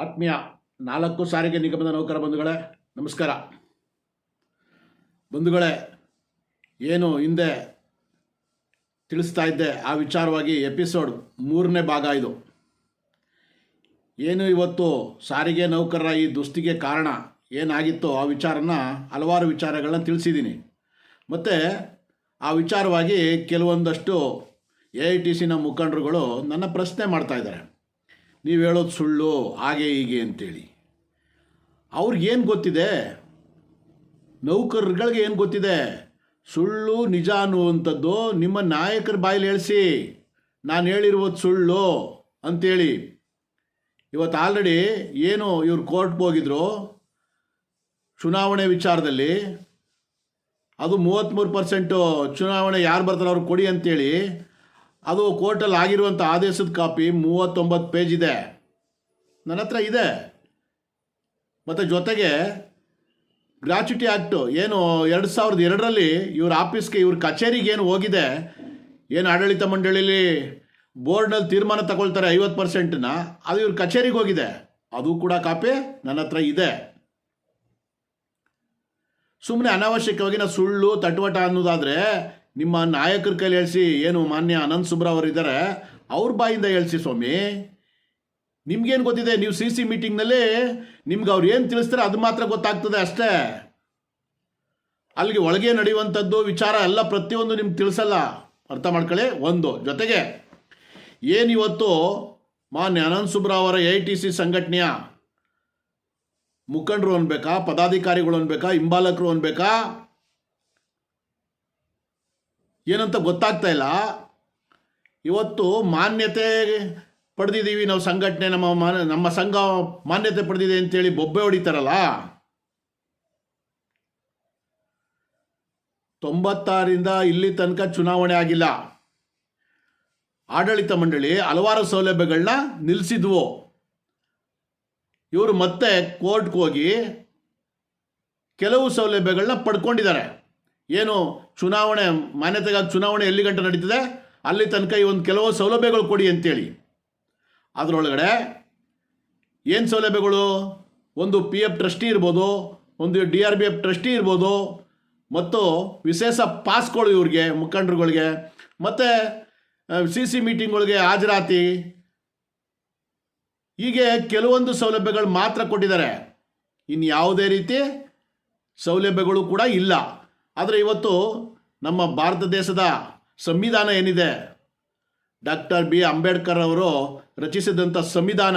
ಆತ್ಮೀಯ ನಾಲ್ಕು ಸಾರಿಗೆ ನಿಗಮದ ನೌಕರ ಬಂಧುಗಳೇ, ನಮಸ್ಕಾರ. ಬಂಧುಗಳೇ, ಏನು ಹಿಂದೆ ತಿಳಿಸ್ತಾ ಇದ್ದೆ ಆ ವಿಚಾರವಾಗಿ ಎಪಿಸೋಡ್ ಮೂರನೇ ಭಾಗ ಇದು. ಏನು ಇವತ್ತು ಸಾರಿಗೆ ನೌಕರರ ಈ ದುಸ್ತಿಗೆ ಕಾರಣ, ಏನಾಗಿತ್ತೋ ಆ ವಿಚಾರನ ಹಲವಾರು ವಿಚಾರಗಳನ್ನ ತಿಳಿಸಿದ್ದೀನಿ. ಮತ್ತು ಆ ವಿಚಾರವಾಗಿ ಕೆಲವೊಂದಷ್ಟು ಎ ಐ ಟಿ ಸಿನ ಮುಖಂಡರುಗಳು ನನ್ನ ಪ್ರಶ್ನೆ ಮಾಡ್ತಾ ಇದ್ದಾರೆ. ನೀವು ಹೇಳೋದು ಸುಳ್ಳು, ಹಾಗೆ ಹೀಗೆ ಅಂತೇಳಿ. ಅವ್ರಿಗೇನು ಗೊತ್ತಿದೆ? ನೌಕರರುಗಳಿಗೆ ಏನು ಗೊತ್ತಿದೆ? ಸುಳ್ಳು, ನಿಜ ಅನ್ನುವಂಥದ್ದು ನಿಮ್ಮ ನಾಯಕರ ಬಾಯಲ್ಲಿ ಹೇಳಿಸಿ. ನಾನು ಹೇಳಿರುವುದು ಸುಳ್ಳು ಅಂತೇಳಿ. ಇವತ್ತು ಆಲ್ರೆಡಿ ಏನು ಇವ್ರು ಕೋರ್ಟ್ಗೆ ಹೋಗಿದ್ರು? ಚುನಾವಣೆ ವಿಚಾರದಲ್ಲಿ. ಅದು ಮೂವತ್ತ್ಮೂರು ಪರ್ಸೆಂಟು ಚುನಾವಣೆ ಯಾರು ಬರ್ತಾರೆ ಅವ್ರಿಗೆ ಕೊಡಿ ಅಂತೇಳಿ. ಅದು ಕೋರ್ಟಲ್ಲಿ ಆಗಿರುವಂಥ ಆದೇಶದ ಕಾಪಿ ಮೂವತ್ತೊಂಬತ್ತು ಪೇಜ್ ಇದೆ. ನನ್ನ ಹತ್ರ ಇದೆ. ಮತ್ತು ಜೊತೆಗೆ ಗ್ರಾಚ್ಯುಟಿ ಆ್ಯಕ್ಟು ಏನು ಎರಡು ಸಾವಿರದ ಎರಡರಲ್ಲಿ ಇವ್ರ ಆಫೀಸ್ಗೆ ಇವ್ರ ಕಚೇರಿಗೆ ಏನು ಹೋಗಿದೆ, ಏನು ಆಡಳಿತ ಮಂಡಳಿಲಿ ಬೋರ್ಡ್ನಲ್ಲಿ ತೀರ್ಮಾನ ತಗೊಳ್ತಾರೆ ಐವತ್ತು ಪರ್ಸೆಂಟನ್ನ ಅದು ಇವ್ರ ಕಚೇರಿಗೆ ಹೋಗಿದೆ. ಅದು ಕೂಡ ಕಾಪಿ ನನ್ನ ಹತ್ರ ಇದೆ. ಸುಮ್ಮನೆ ಅನಾವಶ್ಯಕವಾಗಿ ನಾವು ಸುಳ್ಳು, ತಟ್ವಟ ಅನ್ನೋದಾದರೆ ನಿಮ್ಮ ನಾಯಕರ ಕೈಲಿ ಹೇಳಿಸಿ ಏನು ಮಾನ್ಯ ಅನಂತ ಸುಬ್ರವರಿದ್ದಾರೆ ಅವರು ಬಾಯಿಂದ ಹೇಳಿಸಿ ಸ್ವಾಮಿ. ನಿಮ್ಗೇನು ಗೊತ್ತಿದೆ, ನೀವು ಸಿ ಸಿ ಮೀಟಿಂಗ್ನಲ್ಲಿ ನಿಮ್ಗೆ ಅವ್ರು ಏನು ತಿಳಿಸ್ತಾರೆ ಅದು ಮಾತ್ರ ಗೊತ್ತಾಗ್ತದೆ ಅಷ್ಟೇ. ಅಲ್ಲಿಗೆ ಒಳಗೆ ನಡೆಯುವಂಥದ್ದು ವಿಚಾರ ಎಲ್ಲ ಪ್ರತಿಯೊಂದು ನಿಮ್ಗೆ ತಿಳಿಸಲ್ಲ. ಅರ್ಥ ಮಾಡ್ಕೊಳ್ಳಿ. ಒಂದು, ಜೊತೆಗೆ ಏನಿವತ್ತು ಮಾನ್ಯ ಅನಂತ ಸುಬ್ರಾ ಅವರ ಎ ಟಿ ಸಿ ಸಂಘಟನೆಯ ಮುಖಂಡರು ಅನ್ಬೇಕಾ ಪದಾಧಿಕಾರಿಗಳು ಅನ್ಬೇಕಾ ಹಿಂಬಾಲಕರು ಅನ್ಬೇಕಾ ಏನಂತ ಗೊತ್ತಾಗ್ತಾ ಇಲ್ಲ. ಇವತ್ತು ಮಾನ್ಯತೆ ಪಡೆದಿದ್ದೀವಿ ನಾವು ಸಂಘಟನೆ, ನಮ್ಮ ಮಾನ ನಮ್ಮ ಸಂಘ ಮಾನ್ಯತೆ ಪಡೆದಿದೆ ಅಂತೇಳಿ ಬೊಬ್ಬೆ ಹೊಡಿತಾರಲ್ಲ. ತೊಂಬತ್ತಾರಿಂದ ಇಲ್ಲಿ ತನಕ ಚುನಾವಣೆ ಆಗಿಲ್ಲ. ಆಡಳಿತ ಮಂಡಳಿ ಹಲವಾರು ಸೌಲಭ್ಯಗಳನ್ನ ನಿಲ್ಲಿಸಿದ್ವು ಇವರು ಮತ್ತೆ ಕೋರ್ಟ್ಗೆ ಹೋಗಿ ಕೆಲವು ಸೌಲಭ್ಯಗಳನ್ನ ಪಡ್ಕೊಂಡಿದ್ದಾರೆ. ಏನು ಚುನಾವಣೆ, ಮಾನ್ಯತೆಗಾಗಿ ಚುನಾವಣೆ ಎಲ್ಲಿ ಗಂಟೆ ನಡೀತಿದೆ? ಅಲ್ಲಿ ತನಕ ಈ ಒಂದು ಕೆಲವು ಸೌಲಭ್ಯಗಳು ಕೊಡಿ ಅಂತೇಳಿ. ಅದರೊಳಗಡೆ ಏನು ಸೌಲಭ್ಯಗಳು? ಒಂದು ಪಿ ಎಫ್ ಟ್ರಸ್ಟಿ ಇರ್ಬೋದು, ಒಂದು D R B F trustee ಇರ್ಬೋದು, ಮತ್ತು ವಿಶೇಷ ಪಾಸ್ಗಳು ಇವ್ರಿಗೆ, ಮುಖಂಡರುಗಳಿಗೆ, ಮತ್ತು ಸಿ ಸಿ ಮೀಟಿಂಗ್ಗಳಿಗೆ ಹಾಜರಾತಿ. ಹೀಗೆ ಕೆಲವೊಂದು ಸೌಲಭ್ಯಗಳು ಮಾತ್ರ ಕೊಟ್ಟಿದ್ದಾರೆ. ಇನ್ನು ಯಾವುದೇ ರೀತಿ ಸೌಲಭ್ಯಗಳು ಕೂಡ ಇಲ್ಲ. ಆದರೆ ಇವತ್ತು ನಮ್ಮ ಭಾರತ ದೇಶದ ಸಂವಿಧಾನ ಏನಿದೆ? Doctor B. ಅಂಬೇಡ್ಕರ್ ಅವರು ರಚಿಸಿದಂಥ ಸಂವಿಧಾನ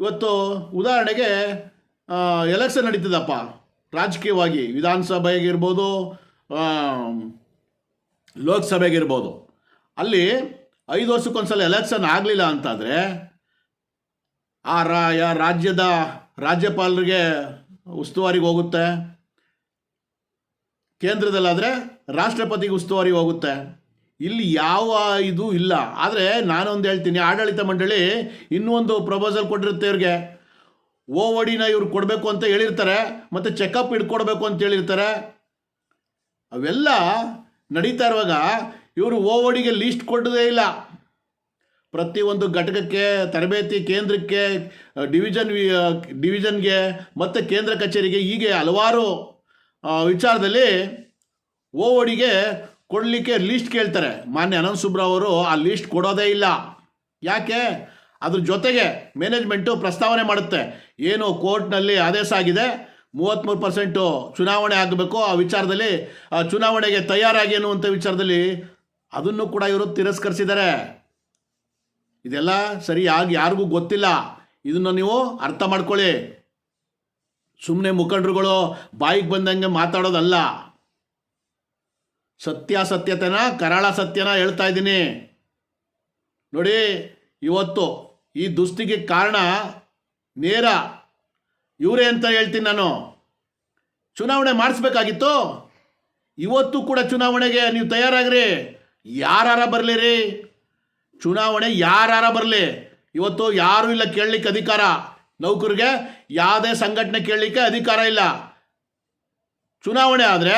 ಇವತ್ತು ಉದಾಹರಣೆಗೆ ಎಲೆಕ್ಷನ್ ನಡೀತದಪ್ಪ. ರಾಜಕೀಯವಾಗಿ ವಿಧಾನಸಭೆಗಿರ್ಬೋದು ಲೋಕಸಭೆಗಿರ್ಬೋದು ಅಲ್ಲಿ ಐದು ವರ್ಷಕ್ಕೊಂದ್ಸಲ ಎಲೆಕ್ಷನ್ ಆಗಲಿಲ್ಲ ಅಂತಾದರೆ, ಆ ರಾಜ್ಯದ ರಾಜ್ಯಪಾಲರಿಗೆ ಉಸ್ತುವಾರಿಗೆ ಹೋಗುತ್ತೆ. ಕೇಂದ್ರದಲ್ಲಾದರೆ ರಾಷ್ಟ್ರಪತಿಗೆ ಉಸ್ತುವಾರಿ ಹೋಗುತ್ತೆ. ಇಲ್ಲಿ ಯಾವ ಇದು ಇಲ್ಲ. ಆದರೆ ನಾನೊಂದು ಹೇಳ್ತೀನಿ, ಆಡಳಿತ ಮಂಡಳಿ ಇನ್ನೊಂದು ಪ್ರಪೋಸಲ್ ಕೊಟ್ಟಿರುತ್ತೆ ಇವ್ರಿಗೆ. ಓ ಒಡಿನ ಇವ್ರು ಕೊಡಬೇಕು ಅಂತ ಹೇಳಿರ್ತಾರೆ, ಮತ್ತು ಚೆಕಪ್ ಇಟ್ಕೊಡ್ಬೇಕು ಅಂತ ಹೇಳಿರ್ತಾರೆ. ಅವೆಲ್ಲ ನಡೀತಾ ಇರುವಾಗ ಇವರು ಓ ಒಡಿಗೆ ಲೀಸ್ಟ್ ಕೊಡೋದೇ ಇಲ್ಲ. ಪ್ರತಿಯೊಂದು ಘಟಕಕ್ಕೆ, ತರಬೇತಿ ಕೇಂದ್ರಕ್ಕೆ ಡಿವಿಷನ್ ಡಿವಿಷನ್ಗೆ ಮತ್ತು ಕೇಂದ್ರ ಕಚೇರಿಗೆ ಹೀಗೆ ಹಲವಾರು ವಿಚಾರದಲ್ಲಿ ಓ ಒಡಿಗೆ ಕೊಡಲಿಕ್ಕೆ ಲೀಸ್ಟ್ ಕೇಳ್ತಾರೆ. ಮಾನ್ಯ ಅನಂತ್ ಸುಬ್ರಾ ಅವರು ಆ ಲೀಸ್ಟ್ ಕೊಡೋದೇ ಇಲ್ಲ. ಯಾಕೆ? ಅದ್ರ ಜೊತೆಗೆ ಮ್ಯಾನೇಜ್ಮೆಂಟು ಪ್ರಸ್ತಾವನೆ ಮಾಡುತ್ತೆ. ಏನು ಕೋರ್ಟ್ನಲ್ಲಿ ಆದೇಶ ಆಗಿದೆ ಮೂವತ್ತ್ಮೂರು ಪರ್ಸೆಂಟು ಚುನಾವಣೆ ಆಗಬೇಕು. ಆ ವಿಚಾರದಲ್ಲಿ ಚುನಾವಣೆಗೆ ತಯಾರಾಗಿ ಅನ್ನುವಂಥ ವಿಚಾರದಲ್ಲಿ ಅದನ್ನು ಕೂಡ ಇವರು ತಿರಸ್ಕರಿಸಿದ್ದಾರೆ. ಇದೆಲ್ಲ ಸರಿಯಾಗಿ ಯಾರಿಗೂ ಗೊತ್ತಿಲ್ಲ. ಇದನ್ನು ನೀವು ಅರ್ಥ ಮಾಡ್ಕೊಳ್ಳಿ. ಸುಮ್ಮನೆ ಮುಖಂಡರುಗಳು ಬಾಯಿಗೆ ಬಂದಂಗೆ ಮಾತಾಡೋದಲ್ಲ. ಸತ್ಯಾಸತ್ಯತೆನ, ಕರಾಳ ಸತ್ಯನ ಹೇಳ್ತಾ ಇದ್ದೀನಿ. ನೋಡಿ, ಇವತ್ತು ಈ ದುಸ್ತಿಗೆ ಕಾರಣ ನೇರ. ಇವರೇ ಅಂತ ಹೇಳ್ತೀನಿ ನಾನು. ಚುನಾವಣೆ ಮಾಡಿಸ್ಬೇಕಾಗಿತ್ತು. ಇವತ್ತು ಕೂಡ ಚುನಾವಣೆಗೆ ನೀವು ತಯಾರಾಗ್ರಿ. ಯಾರಾರ ಬರಲಿ ರೀ ಚುನಾವಣೆ ಯಾರಾರ ಬರಲಿ? ಇವತ್ತು ಯಾರೂ ಇಲ್ಲ ಕೇಳಲಿಕ್ಕೆ ಅಧಿಕಾರ. ನೌಕರಿಗೆ ಯಾವುದೇ ಸಂಘಟನೆ ಕೇಳಲಿಕ್ಕೆ ಅಧಿಕಾರ ಇಲ್ಲ. ಚುನಾವಣೆ ಆದರೆ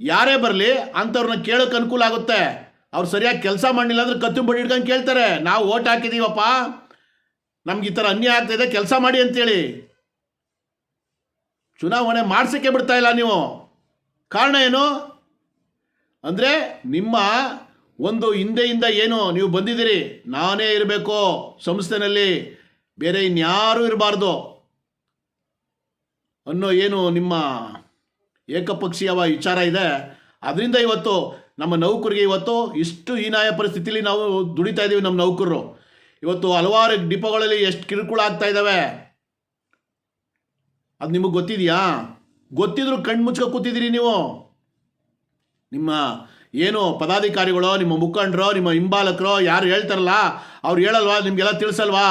ಯಾರೇ ಬರಲಿ ಅಂಥವ್ರನ್ನ ಕೇಳೋಕೆ ಅನುಕೂಲ ಆಗುತ್ತೆ. ಅವ್ರು ಸರಿಯಾಗಿ ಕೆಲಸ ಮಾಡಲಿಲ್ಲ ಅಂದ್ರೆ ಕತ್ತು ಬಡಿ ಹಿಡ್ಕೊಂಡು ಕೇಳ್ತಾರೆ. ನಾವು ಓಟ್ ಹಾಕಿದ್ದೀವಪ್ಪ ನಮ್ಗೆ ಈ ಥರ ಅನ್ಯಾಯ ಆಗ್ತಾಯಿದೆ ಕೆಲಸ ಮಾಡಿ ಅಂತೇಳಿ. ಚುನಾವಣೆ ಮಾಡಿಸಕ್ಕೆ ಬಿಡ್ತಾ ಇಲ್ಲ ನೀವು. ಕಾರಣ ಏನು? ಅಂದರೆ ನಿಮ್ಮ ಒಂದು ಹಿಂದೆಯಿಂದ ಏನು ನೀವು ಬಂದಿದ್ದೀರಿ? ನಾನೇ ಇರಬೇಕು ಸಂಸ್ಥೆನಲ್ಲಿ. ಬೇರೆ ಇನ್ಯಾರೂ ಇರಬಾರ್ದು. ಅನ್ನೋ ಏನು ನಿಮ್ಮ ಏಕಪಕ್ಷೀಯವ ವಿಚಾರ ಇದೆ. ಅದರಿಂದ ಇವತ್ತು ನಮ್ಮ ನೌಕರಿಗೆ ಇವತ್ತು ಇಷ್ಟು ಹೀನಾಯ ಪರಿಸ್ಥಿತಿಲಿ ನಾವು ದುಡಿತಾ ಇದ್ದೀವಿ ನಮ್ಮ ನೌಕರರು. ಇವತ್ತು ಹಲವಾರು ಡಿಪೋಗಳಲ್ಲಿ ಎಷ್ಟು ಕಿರುಕುಳ ಆಗ್ತಾ ಇದ್ದಾವೆ ಅದು ನಿಮಗೆ ಗೊತ್ತಿದೆಯಾ? ಗೊತ್ತಿದ್ರು ಕಣ್ಣು ಮುಚ್ಕೊ ಕೂತಿದ್ದೀರಿ ನೀವು. ನಿಮ್ಮ ಏನು ಪದಾಧಿಕಾರಿಗಳು, ನಿಮ್ಮ ಮುಖಂಡರು, ನಿಮ್ಮ ಹಿಂಬಾಲಕರು ಯಾರು ಹೇಳ್ತಾರಲ್ಲ, ಅವ್ರು ಹೇಳಲ್ವಾ? ನಿಮಗೆಲ್ಲ ತಿಳಿಸಲ್ವಾ?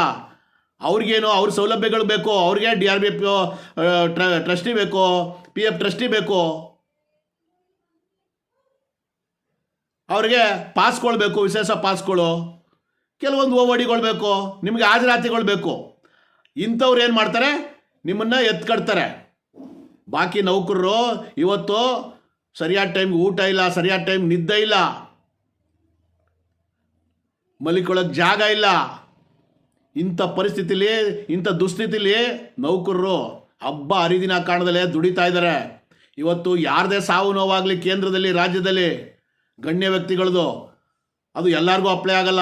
ಅವ್ರಿಗೇನು ಅವ್ರ ಸೌಲಭ್ಯಗಳು ಬೇಕು, ಅವ್ರಿಗೆ D R B F trustee ಬೇಕೋ ಪಿ ಎಫ್ ಟ್ರಸ್ಟಿ ಬೇಕು, ಅವ್ರಿಗೆ ಪಾಸ್ಗಳು ಬೇಕು, ವಿಶೇಷ ಪಾಸ್ಗಳು ಕೆಲವೊಂದು ಓವಡಿಗಳು ಬೇಕು, ನಿಮಗೆ ಹಾಜರಾತಿಗಳು ಬೇಕು. ಇಂಥವ್ರು ಏನು ಮಾಡ್ತಾರೆ? ನಿಮ್ಮನ್ನು ಎತ್ಕಡ್ತಾರೆ. ಬಾಕಿ ನೌಕರರು ಇವತ್ತು ಸರಿಯಾದ ಟೈಮ್ಗೆ ಊಟ ಇಲ್ಲ, ಸರಿಯಾದ ಟೈಮ್ ನಿದ್ದೆ ಇಲ್ಲ. ಮಲಿಕೊಳ್ಳೋಕೆ ಜಾಗ ಇಲ್ಲ. ಇಂಥ ಪರಿಸ್ಥಿತಿಲಿ, ಇಂಥ ದುಸ್ಥಿತಿಲಿ ನೌಕರರು ಹಬ್ಬ ಹರಿದಿನ ಕಾರಣದಲ್ಲೇ ದುಡಿತಾ ಇದ್ದಾರೆ. ಇವತ್ತು ಯಾರದೇ ಸಾವು ನೋವಾಗಲಿ ಕೇಂದ್ರದಲ್ಲಿ, ರಾಜ್ಯದಲ್ಲಿ, ಗಣ್ಯ ವ್ಯಕ್ತಿಗಳದು, ಅದು ಎಲ್ಲರಿಗೂ ಅಪ್ಲೈ ಆಗಲ್ಲ.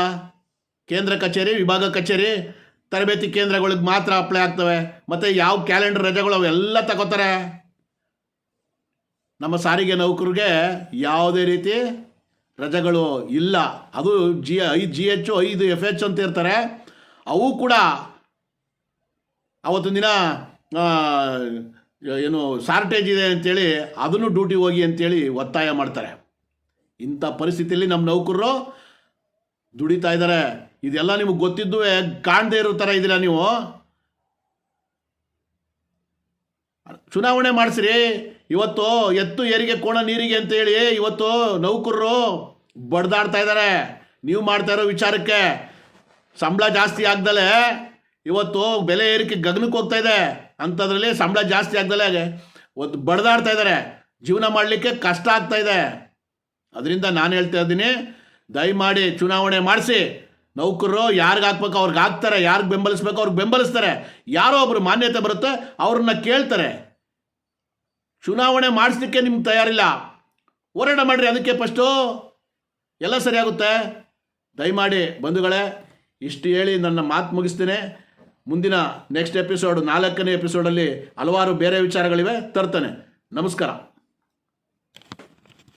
ಕೇಂದ್ರ ಕಚೇರಿ, ವಿಭಾಗ ಕಚೇರಿ, ತರಬೇತಿ ಕೇಂದ್ರಗಳಿಗೆ ಮಾತ್ರ ಅಪ್ಲೈ ಆಗ್ತವೆ. ಮತ್ತು ಯಾವ ಕ್ಯಾಲೆಂಡರ್ ರಜೆಗಳು ಅವೆಲ್ಲ ತಗೋತಾರೆ. ನಮ್ಮ ಸಾರಿಗೆ ನೌಕರಿಗೆ ಯಾವುದೇ ರೀತಿ ರಜೆಗಳು ಇಲ್ಲ. ಅದು ಜಿ ಐದು ಜಿ ಎಚ್ ಐದು ಎಫ್ ಎಚ್ ಅಂತ ಇರ್ತಾರೆ. ಅವು ಕೂಡ ಅವತ್ತು ದಿನ ಏನು ಶಾರ್ಟೇಜ್ ಇದೆ ಅಂತೇಳಿ ಅದನ್ನು ಡ್ಯೂಟಿ ಹೋಗಿ ಅಂತೇಳಿ ಒತ್ತಾಯ ಮಾಡ್ತಾರೆ. ಇಂಥ ಪರಿಸ್ಥಿತಿಯಲ್ಲಿ ನಮ್ಮ ನೌಕರರು ದುಡಿತಾ ಇದ್ದಾರೆ. ಇದೆಲ್ಲ ನಿಮಗೆ ಗೊತ್ತಿದ್ದು ಕಾಣದೇ ಇರೋ ಥರ ಇದ್ದೀರಾ ನೀವು? ಚುನಾವಣೆ ಮಾಡಿಸ್ರಿ. ಇವತ್ತು ಎತ್ತು, ಏರಿಗೆ, ಕೋಣ, ನೀರಿಗೆ ಅಂತೇಳಿ ಇವತ್ತು ನೌಕರರು ಬಡ್ದಾಡ್ತಾ ಇದ್ದಾರೆ. ನೀವು ಮಾಡ್ತಾ ಇರೋ ವಿಚಾರಕ್ಕೆ ಸಂಬಳ ಜಾಸ್ತಿ ಆಗ್ದಲೆ ಇವತ್ತು ಬೆಲೆ ಏರಿಕೆ ಗಗನಕ್ಕೆ ಹೋಗ್ತಾ ಇದೆ. ಅಂಥದ್ರಲ್ಲಿ ಸಂಬಳ ಜಾಸ್ತಿ ಆಗ್ದಲೆ ಒಂದು ಬಡ್ದಾಡ್ತಾ ಇದ್ದಾರೆ ಜೀವನ ಮಾಡಲಿಕ್ಕೆ ಕಷ್ಟ ಆಗ್ತಾ ಇದೆ. ಅದರಿಂದ ನಾನು ಹೇಳ್ತಾ ಇದ್ದೀನಿ, ದಯಮಾಡಿ ಚುನಾವಣೆ ಮಾಡಿಸಿ. ನೌಕರರು ಯಾರಿಗೆ ಹಾಕ್ಬೇಕು, ಅವ್ರಿಗೆ ಹಾಕ್ತಾರೆ. ಯಾರಿಗೆ ಬೆಂಬಲಿಸ್ಬೇಕು, ಅವ್ರಿಗೆ ಬೆಂಬಲಿಸ್ತಾರೆ. ಯಾರೋ ಒಬ್ರು ಮಾನ್ಯತೆ ಬರುತ್ತೆ, ಅವ್ರನ್ನ ಕೇಳ್ತಾರೆ. ಚುನಾವಣೆ ಮಾಡಿಸ್ಲಿಕ್ಕೆ ನಿಮ್ಗೆ ತಯಾರಿಲ್ಲ. ಹೋರಾಟ ಮಾಡಿರಿ ಅದಕ್ಕೆ ಫಸ್ಟು. ಎಲ್ಲ ಸರಿಯಾಗುತ್ತೆ ದಯಮಾಡಿ ಬಂಧುಗಳೇ ಇಷ್ಟು ಹೇಳಿ ನನ್ನ ಮಾತು ಮುಗಿಸ್ತೇನೆ. ಮುಂದಿನ ನೆಕ್ಸ್ಟ್ ಎಪಿಸೋಡ್ ನಾಲ್ಕನೇ ಎಪಿಸೋಡಲ್ಲಿ ಹಲವಾರು ಬೇರೆ ವಿಚಾರಗಳಿವೆ. ತರ್ತಾನೆ. ನಮಸ್ಕಾರ.